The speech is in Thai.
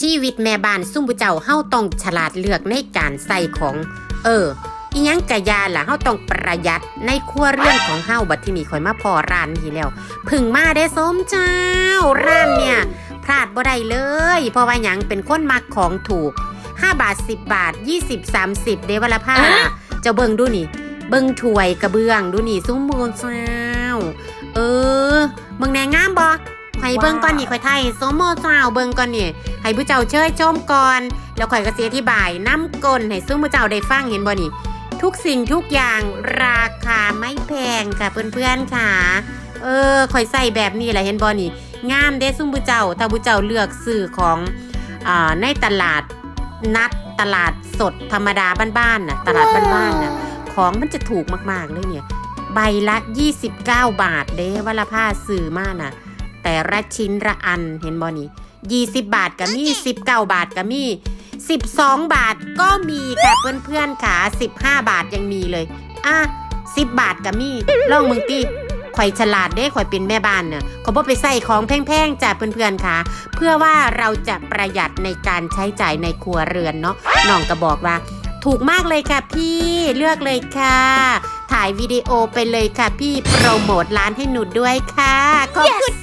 ชีวิตแม่บ้านซุ่มบุเจ้าเฮาต้องฉลาดเลือกในการใส่ของ เอออีหยังกะยาล่ะเฮาต้องประหยัดในครัวเรือนของเฮาบัดที่นี่ข่อยมาพอร้านนี้แล้วเพึ่งมาได้สมเจ้า ร้านเนี่ยพลาดบ่ได้เลย เพราะว่าหยังเป็นคนมักของถูก 5 บาท 10 บาท 20 30 เดวละผ้าเจ้าเบิ่งดูนี่ เบิ่งถ้วยกระเบื้องดูนี่ซุ้มมูลเจ้า ให้เบิ่งก่อนนี่ข่อยไทยสมโมเจ้าเบิ่งก่อนนี่ให้ผู้เจ้าเชยชมก่อน แล้วข่อยก็สิอธิบายน้ำกลให้ซุ้มผู้เจ้าได้ฟังเห็นบ่นี่ ทุกสิ่งทุกอย่างราคาไม่แพงค่ะเพื่อนๆค่ะ เออข่อยใส่แบบนี้แหละเห็นบ่นี่ งามเด้ซุ้มผู้เจ้าถ้าผู้เจ้าเลือกซื้อของอ่าในตลาดนัดตลาดสดธรรมดาบ้านๆน่ะตลาดบ้านๆน่ะของมันจะถูกมากๆเลยเนี่ย ใบละ 29 บาทเด้ว่าละผ้าซื้อมาน่ะ แต่ละชิ้นละอันเห็นบ่นี่20บาทก็มี19บาทก็มี12บาทก็มีค่ะเพื่อนๆค่ะ15บาทยังมีเลย อะ10บาทก็มีลองมึงตีข่อยฉลาดเด้ข่อยเป็นแม่บ้านเน่ะขอบ่ไปใส่ของแพงๆจ้ะเพื่อนๆค่ะ เพื่อว่าเราจะประหยัดในการใช้จ่ายในครัวเรือนเนาะน้องก็บอกว่า ถูกมากเลยค่ะพี่เลือกเลยค่ะ ถ่ายวิดีโอไปเลยค่ะพี่โปรโมทร้านให้หนูด้วยค่ะขอบคุณ